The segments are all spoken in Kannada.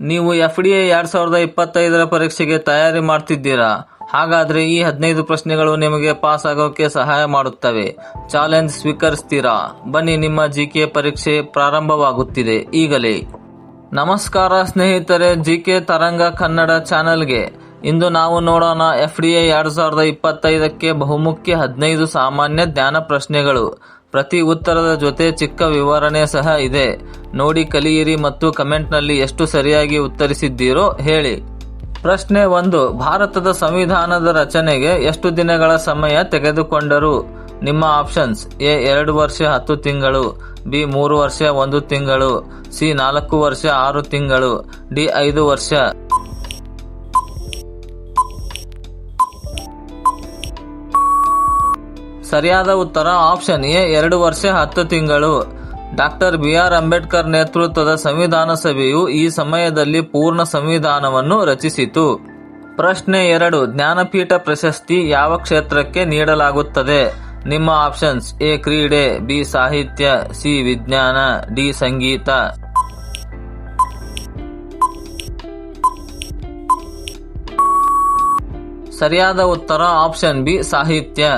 ನೀವು ಎಫ್ ಡಿ ಎ ಎರಡು ಸಾವಿರದ ಇಪ್ಪತ್ತೈದರ ಪರೀಕ್ಷೆಗೆ ತಯಾರಿ ಮಾಡ್ತಿದ್ದೀರಾ? ಹಾಗಾದ್ರೆ ಈ ಹದಿನೈದು ಪ್ರಶ್ನೆಗಳು ನಿಮಗೆ ಪಾಸ್ ಆಗೋಕೆ ಸಹಾಯ ಮಾಡುತ್ತವೆ. ಚಾಲೆಂಜ್ ಸ್ವೀಕರಿಸ್ತೀರಾ? ಬನ್ನಿ, ನಿಮ್ಮ ಜಿ ಕೆ ಪರೀಕ್ಷೆ ಪ್ರಾರಂಭವಾಗುತ್ತಿದೆ ಈಗಲೇ. ನಮಸ್ಕಾರ ಸ್ನೇಹಿತರೆ, ಜಿ ಕೆ ತರಂಗ ಕನ್ನಡ ಚಾನೆಲ್ಗೆ. ಇಂದು ನಾವು ನೋಡೋಣ ಎಫ್ ಡಿ ಎ ಎರಡು ಸಾವಿರದ ಇಪ್ಪತ್ತೈದಕ್ಕೆ ಬಹುಮುಖ್ಯ ಹದಿನೈದು ಸಾಮಾನ್ಯ ಜ್ಞಾನ ಪ್ರಶ್ನೆಗಳು. ಪ್ರತಿ ಉತ್ತರದ ಜೊತೆ ಚಿಕ್ಕ ವಿವರಣೆ ಸಹ ಇದೆ. ನೋಡಿ ಕಲಿಯಿರಿ ಮತ್ತು ಕಮೆಂಟ್ನಲ್ಲಿ ಎಷ್ಟು ಸರಿಯಾಗಿ ಉತ್ತರಿಸಿದ್ದೀರೋ ಹೇಳಿ. ಪ್ರಶ್ನೆ ಒಂದು, ಭಾರತದ ಸಂವಿಧಾನದ ರಚನೆಗೆ ಎಷ್ಟು ದಿನಗಳ ಸಮಯ ತೆಗೆದುಕೊಂಡರು? ನಿಮ್ಮ ಆಪ್ಷನ್ಸ್, ಎ, ಎರಡು ವರ್ಷ, ಹತ್ತು ತಿಂಗಳು, ಬಿ, ಮೂರು ವರ್ಷ, ಒಂದು ತಿಂಗಳು, ಸಿ, ನಾಲ್ಕು ವರ್ಷ, ಆರು ತಿಂಗಳು, ಡಿ, ಐದು ವರ್ಷ. ಸರಿಯಾದ ಉತ್ತರ ಆಪ್ಷನ್ ಎ, ಎರಡು ವರ್ಷ, ಹತ್ತು ತಿಂಗಳು. ಡಾಕ್ಟರ್ ಬಿ ಆರ್ ಅಂಬೇಡ್ಕರ್ ನೇತೃತ್ವದ ಸಂವಿಧಾನ ಸಭೆಯು ಈ ಸಮಯದಲ್ಲಿ ಪೂರ್ಣ ಸಂವಿಧಾನವನ್ನು ರಚಿಸಿತು. ಪ್ರಶ್ನೆ ಎರಡು, ಜ್ಞಾನಪೀಠ ಪ್ರಶಸ್ತಿ ಯಾವ ಕ್ಷೇತ್ರಕ್ಕೆ ನೀಡಲಾಗುತ್ತದೆ? ನಿಮ್ಮ ಆಪ್ಷನ್ಸ್ ಎ, ಕ್ರೀಡೆ, ಬಿ, ಸಾಹಿತ್ಯ, ಸಿ, ವಿಜ್ಞಾನ, ಡಿ, ಸಂಗೀತ. ಸರಿಯಾದ ಉತ್ತರ ಆಪ್ಷನ್ ಬಿ, ಸಾಹಿತ್ಯ.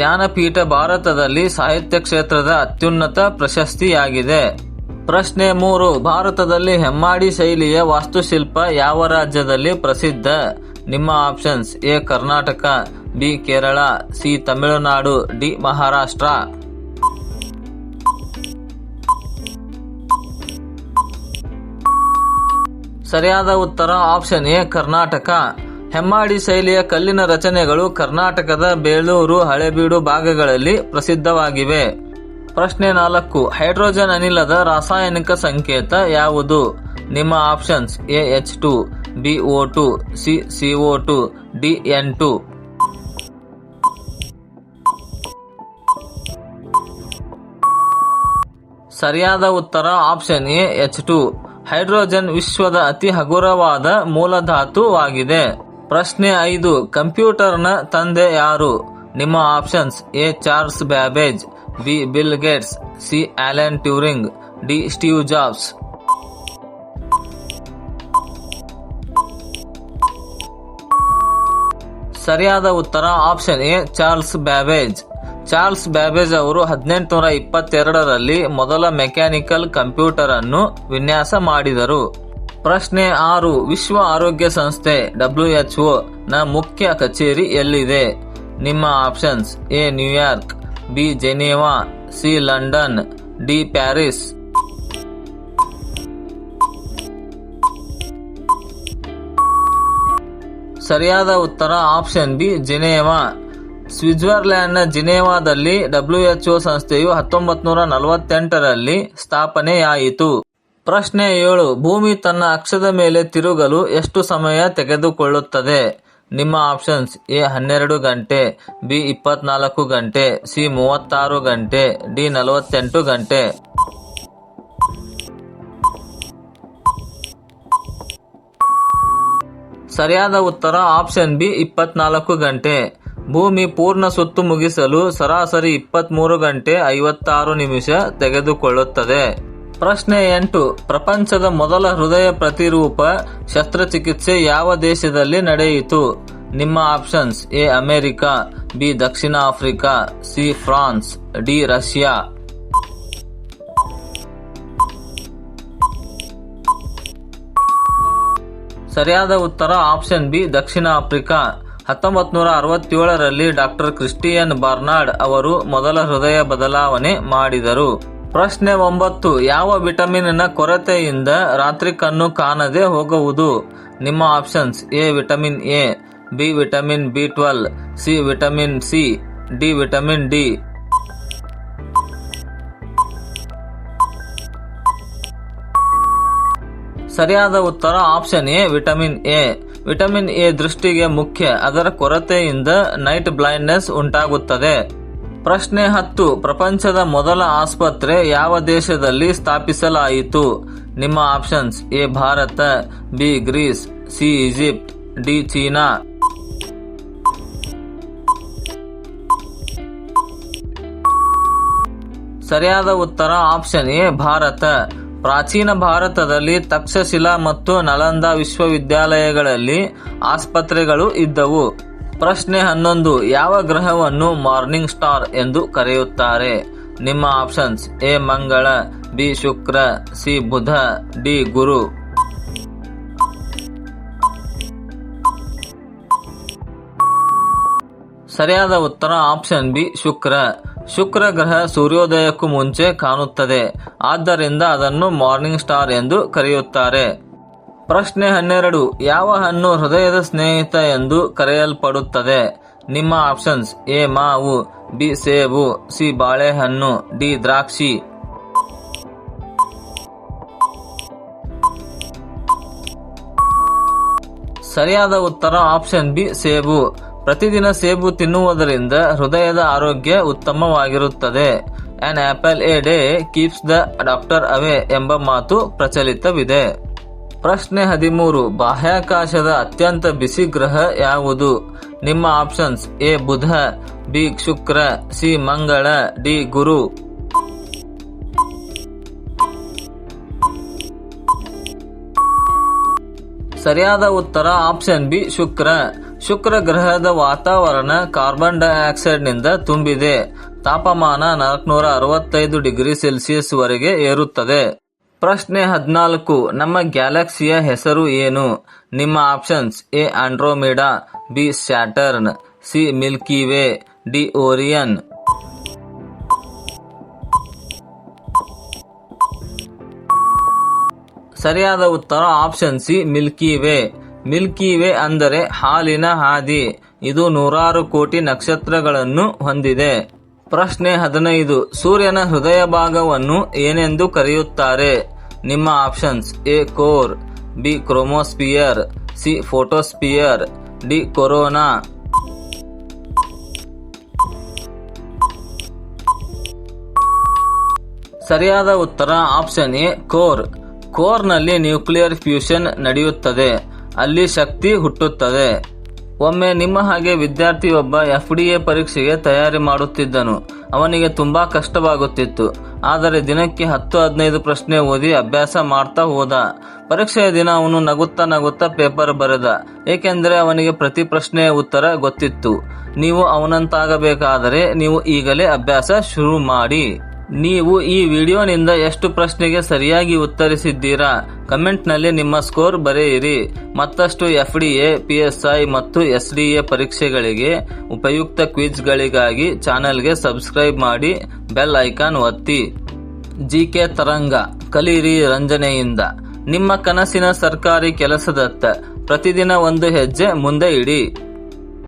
ಜ್ಞಾನಪೀಠ ಭಾರತದಲ್ಲಿ ಸಾಹಿತ್ಯ ಕ್ಷೇತ್ರದ ಅತ್ಯುನ್ನತ ಪ್ರಶಸ್ತಿಯಾಗಿದೆ. ಪ್ರಶ್ನೆ ಮೂರು, ಭಾರತದಲ್ಲಿ ಹೆಮ್ಮಾಡಿ ಶೈಲಿಯ ವಾಸ್ತುಶಿಲ್ಪ ಯಾವ ರಾಜ್ಯದಲ್ಲಿ ಪ್ರಸಿದ್ಧ? ನಿಮ್ಮ options, A, Karnataka, B, Kerala, C, Tamil Nadu, D, Maharashtra. ಸರಿಯಾದ ಉತ್ತರ, ಆಪ್ಷನ್ ಎ, ಕರ್ನಾಟಕ. ಹೆಮ್ಮಾಡಿ ಶೈಲಿಯ ಕಲ್ಲಿನ ರಚನೆಗಳು ಕರ್ನಾಟಕದ ಬೇಲೂರು ಹಳೆಬೀಡು ಭಾಗಗಳಲ್ಲಿ ಪ್ರಸಿದ್ಧವಾಗಿವೆ. ಪ್ರಶ್ನೆ ನಾಲ್ಕು, ಹೈಡ್ರೋಜನ್ ಅನಿಲದ ರಾಸಾಯನಿಕ ಸಂಕೇತ ಯಾವುದು? ನಿಮ್ಮ options, A, H two, B, O two, C C O two, D, N two. ಸರಿಯಾದ ಉತ್ತರ, option A, H two. Hydrogen ವಿಶ್ವದ ಅತಿ ಹಗುರವಾದ ಮೂಲಧಾತುವಾಗಿದೆ. ಪ್ರಶ್ನೆ ಐದು, ಕಂಪ್ಯೂಟರ್ನ ತಂದೆ ಯಾರು? ನಿಮ್ಮ options, A. Charles Babbage, B. Bill Gates, C. Alan Turing, D. Steve Jobs. ಸರಿಯಾದ ಉತ್ತರ, option A. Charles Babbage. Charles Babbage ಅವರು ಹದಿನೆಂಟುನೂರ ಇಪ್ಪತ್ತೆರಡರಲ್ಲಿ ಮೊದಲ ಮೆಕ್ಯಾನಿಕಲ್ ಕಂಪ್ಯೂಟರ್ ಅನ್ನು ವಿನ್ಯಾಸ ಮಾಡಿದರು. ಪ್ರಶ್ನೆ ಆರು. ವಿಶ್ವ ಆರೋಗ್ಯ ಸಂಸ್ಥೆ ಡಬ್ಲ್ಯೂಎಚ್ಒ ನ ಮುಖ್ಯ ಕಚೇರಿ ಎಲ್ಲಿದೆ? ನಿಮ್ಮ options, A, New York, B, Geneva, C, London, D, Paris. ಸರಿಯಾದ ಉತ್ತರ ಆಪ್ಷನ್ ಬಿ, ಜಿನೇವಾ. ಸ್ವಿಟ್ಜರ್ಲ್ಯಾಂಡ್ನ ಜಿನೇವಾದಲ್ಲಿ ಡಬ್ಲ್ಯೂಎಚ್ಒ ಸಂಸ್ಥೆಯು ಹತ್ತೊಂಬತ್ತು ನೂರ ನಲವತ್ತೆಂಟರಲ್ಲಿ ಸ್ಥಾಪನೆಯಾಯಿತು. ಪ್ರಶ್ನೆ ಏಳು, ಭೂಮಿ ತನ್ನ ಅಕ್ಷದ ಮೇಲೆ ತಿರುಗಲು ಎಷ್ಟು ಸಮಯ ತೆಗೆದುಕೊಳ್ಳುತ್ತದೆ? ನಿಮ್ಮ ಆಪ್ಷನ್ಸ್ ಎ, ಹನ್ನೆರಡು ಗಂಟೆ, ಬಿ, ಇಪ್ಪತ್ನಾಲ್ಕು ಗಂಟೆ, ಸಿ, ಮೂವತ್ತಾರು ಗಂಟೆ, ಡಿ, ನಲವತ್ತೆಂಟು ಗಂಟೆ. ಸರಿಯಾದ ಉತ್ತರ ಆಪ್ಷನ್ ಬಿ, ಇಪ್ಪತ್ನಾಲ್ಕು ಗಂಟೆ. ಭೂಮಿ ಪೂರ್ಣ ಸುತ್ತು ಮುಗಿಸಲು ಸರಾಸರಿ ಇಪ್ಪತ್ತ್ಮೂರು ಗಂಟೆ ಐವತ್ತಾರು ನಿಮಿಷ ತೆಗೆದುಕೊಳ್ಳುತ್ತದೆ. ಪ್ರಶ್ನೆ ಎಂಟು. ಪ್ರಪಂಚದ ಮೊದಲ ಹೃದಯ ಪ್ರತಿರೂಪ ಶಸ್ತ್ರಚಿಕಿತ್ಸೆ ಯಾವ ದೇಶದಲ್ಲಿ ನಡೆಯಿತು? ನಿಮ್ಮ options A, America, B, Dakshina Africa, C, France, D, Russia. ಸರಿಯಾದ ಉತ್ತರ ಆಪ್ಷನ್ ಬಿ, ದಕ್ಷಿಣ ಆಫ್ರಿಕಾ. ಹತ್ತೊಂಬತ್ತು ನೂರ ಅರವತ್ತೇಳರಲ್ಲಿ ಡಾಕ್ಟರ್ ಕ್ರಿಸ್ಟಿಯನ್ ಬರ್ನಾರ್ಡ್ ಅವರು ಮೊದಲ ಹೃದಯ ಬದಲಾವಣೆ ಮಾಡಿದರು. ಪ್ರಶ್ನೆ ಒಂಬತ್ತು, ಯಾವ ವಿಟಮಿನ್ನ ಕೊರತೆಯಿಂದ ರಾತ್ರಿ ಕಣ್ಣು ಕಾಣದೆ ಹೋಗುವುದು? ನಿಮ್ಮ options, A vitamin A, B vitamin B twelve, C vitamin C, D vitamin D. ಸರಿಯಾದ ಉತ್ತರ option A, vitamin A. Vitamin A ದೃಷ್ಟಿಗೆ ಮುಖ್ಯ, ಅದರ ಕೊರತೆಯಿಂದ ನೈಟ್ ಬ್ಲೈಂಡ್ನೆಸ್ ಉಂಟಾಗುತ್ತದೆ. ಪ್ರಶ್ನೆ ಹತ್ತು, ಪ್ರಪಂಚದ ಮೊದಲ ಆಸ್ಪತ್ರೆ ಯಾವ ದೇಶದಲ್ಲಿ ಸ್ಥಾಪಿಸಲಾಯಿತು? ನಿಮ್ಮ options, A, Bharat, B, Greece, C, Egypt, D, China. ಸರಿಯಾದ ಉತ್ತರ ಆಪ್ಷನ್, ಎ, ಭಾರತ. ಪ್ರಾಚೀನ ಭಾರತದಲ್ಲಿ ತಕ್ಷಶಿಲಾ ಮತ್ತು ನಲಂದ ವಿಶ್ವವಿದ್ಯಾಲಯಗಳಲ್ಲಿ ಆಸ್ಪತ್ರೆಗಳು ಇದ್ದವು. ಪ್ರಶ್ನೆ ಹನ್ನೊಂದು, ಯಾವ ಗ್ರಹವನ್ನು ಮಾರ್ನಿಂಗ್ ಸ್ಟಾರ್ ಎಂದು ಕರೆಯುತ್ತಾರೆ? ನಿಮ್ಮ ಆಪ್ಷನ್ಸ್ ಎ ಮಂಗಳ, ಬಿ ಶುಕ್ರ, ಸಿ ಬುಧ, ಡಿ ಗುರು. ಸರಿಯಾದ ಉತ್ತರ ಆಪ್ಷನ್ ಬಿ, ಶುಕ್ರ. ಶುಕ್ರ ಗ್ರಹ ಸೂರ್ಯೋದಯಕ್ಕೂ ಮುಂಚೆ ಕಾಣುತ್ತದೆ. ಆದ್ದರಿಂದ ಅದನ್ನು ಮಾರ್ನಿಂಗ್ ಸ್ಟಾರ್ ಎಂದು ಕರೆಯುತ್ತಾರೆ. ಪ್ರಶ್ನೆ ಹನ್ನೆರಡು, ಯಾವ ಹಣ್ಣು ಹೃದಯದ ಸ್ನೇಹಿತ ಎಂದು ಕರೆಯಲ್ಪಡುತ್ತದೆ? ನಿಮ್ಮ ಆಪ್ಷನ್ಸ್ ಎ ಮಾವು, ಬಿ ಸೇಬು, ಸಿ ಬಾಳೆಹಣ್ಣು, ಡಿ ದ್ರಾಕ್ಷಿ. ಸರಿಯಾದ ಉತ್ತರ ಆಪ್ಷನ್ ಬಿ ಸೇಬು. ಪ್ರತಿದಿನ ಸೇಬು ತಿನ್ನುವುದರಿಂದ ಹೃದಯದ ಆರೋಗ್ಯ ಉತ್ತಮವಾಗಿರುತ್ತದೆ. An apple a day keeps the doctor away ಎಂಬ ಮಾತು ಪ್ರಚಲಿತವಿದೆ. ಪ್ರಶ್ನೆ ಹದಿಮೂರು, ಬಾಹ್ಯಾಕಾಶದ ಅತ್ಯಂತ ಬಿಸಿ ಗ್ರಹ ಯಾವುದು? ನಿಮ್ಮ ಆಪ್ಷನ್ಸ್ ಎ, ಬುಧ, ಬಿ, ಶುಕ್ರ, ಸಿ, ಮಂಗಳ, ಡಿ, ಗುರು. ಸರಿಯಾದ ಉತ್ತರ ಆಪ್ಷನ್ ಬಿ, ಶುಕ್ರ. ಶುಕ್ರ ಗ್ರಹದ ವಾತಾವರಣ ಕಾರ್ಬನ್ ಡೈಆಕ್ಸೈಡ್ನಿಂದ ತುಂಬಿದೆ. ತಾಪಮಾನ ನಾಲ್ಕುನೂರ ಅರವತ್ತೈದು ಡಿಗ್ರಿ ಸೆಲ್ಸಿಯಸ್ ವರೆಗೆ ಏರುತ್ತದೆ. ಪ್ರಶ್ನೆ ಹದಿನಾಲ್ಕು. ನಮ್ಮ ಗ್ಯಾಲಕ್ಸಿಯ ಹೆಸರು ಏನು? ನಿಮ್ಮ options A, Andromeda, B, Saturn, C, milky way, D, Orion. ಸರಿಯಾದ ಉತ್ತರ option C, milky way. Milky way ಅಂದರೆ ಹಾಲಿನ ಹಾದಿ. ಇದು ನೂರಾರು ಕೋಟಿ ನಕ್ಷತ್ರಗಳನ್ನು ಹೊಂದಿದೆ. ಪ್ರಶ್ನೆ ಹದಿನೈದು. ಸೂರ್ಯನ ಹೃದಯ ಭಾಗವನ್ನು ಏನೆಂದು ಕರೆಯುತ್ತಾರೆ? ನಿಮ್ಮ options A core B chromosphere C photosphere D corona ಸರಿಯಾದ ಉತ್ತರ ಆಪ್ಷನ್ ಎ ಕೋರ್ ಕೋರ್ನಲ್ಲಿ ನ್ಯೂಕ್ಲಿಯರ್ ಫ್ಯೂಷನ್ ನಡೆಯುತ್ತದೆ. ಅಲ್ಲಿ ಶಕ್ತಿ ಹುಟ್ಟುತ್ತದೆ. ಒಮ್ಮೆ ನಿಮ್ಮ ಹಾಗೆ ವಿದ್ಯಾರ್ಥಿಯೊಬ್ಬ ಎಫ್ ಡಿ ಎ ಪರೀಕ್ಷೆಗೆ ತಯಾರಿ ಮಾಡುತ್ತಿದ್ದನು. ಅವನಿಗೆ ತುಂಬಾ ಕಷ್ಟವಾಗುತ್ತಿತ್ತು. ಆದರೆ ದಿನಕ್ಕೆ ಹತ್ತು ಹದಿನೈದು ಪ್ರಶ್ನೆ ಓದಿ ಅಭ್ಯಾಸ ಮಾಡ್ತಾ ಹೋದ. ಪರೀಕ್ಷೆಯ ದಿನ ಅವನು ನಗುತ್ತಾ ನಗುತ್ತಾ ಪೇಪರ್ ಬರೆದ. ಏಕೆಂದರೆ ಅವನಿಗೆ ಪ್ರತಿ ಪ್ರಶ್ನೆಯ ಉತ್ತರ ಗೊತ್ತಿತ್ತು. ನೀವು ಅವನಂತಾಗಬೇಕಾದರೆ ನೀವು ಈಗಲೇ ಅಭ್ಯಾಸ ಶುರು ಮಾಡಿ. ನೀವು ಈ ವಿಡಿಯೋನಿಂದ ಎಷ್ಟು ಪ್ರಶ್ನೆಗೆ ಸರಿಯಾಗಿ ಉತ್ತರಿಸಿದ್ದೀರಾ? ಕಮೆಂಟ್ನಲ್ಲಿ ನಿಮ್ಮ ಸ್ಕೋರ್ ಬರೆಯಿರಿ. ಮತ್ತಷ್ಟು F D A, P S I ಮತ್ತು ಎಸ್ ಡಿ ಎ ಪರೀಕ್ಷೆಗಳಿಗೆ ಉಪಯುಕ್ತ ಕ್ವಿಜ್ಗಳಿಗಾಗಿ ಚಾನೆಲ್ಗೆ ಸಬ್ಸ್ಕ್ರೈಬ್ ಮಾಡಿ, ಬೆಲ್ ಐಕಾನ್ ಒತ್ತಿ. ಜಿ ಕೆ ತರಂಗ, ಕಲಿರಿ ರಂಜನೆಯಿಂದ. ನಿಮ್ಮ ಕನಸಿನ ಸರ್ಕಾರಿ ಕೆಲಸದತ್ತ ಪ್ರತಿದಿನ ಒಂದು ಹೆಜ್ಜೆ ಮುಂದೆ ಇಡಿ.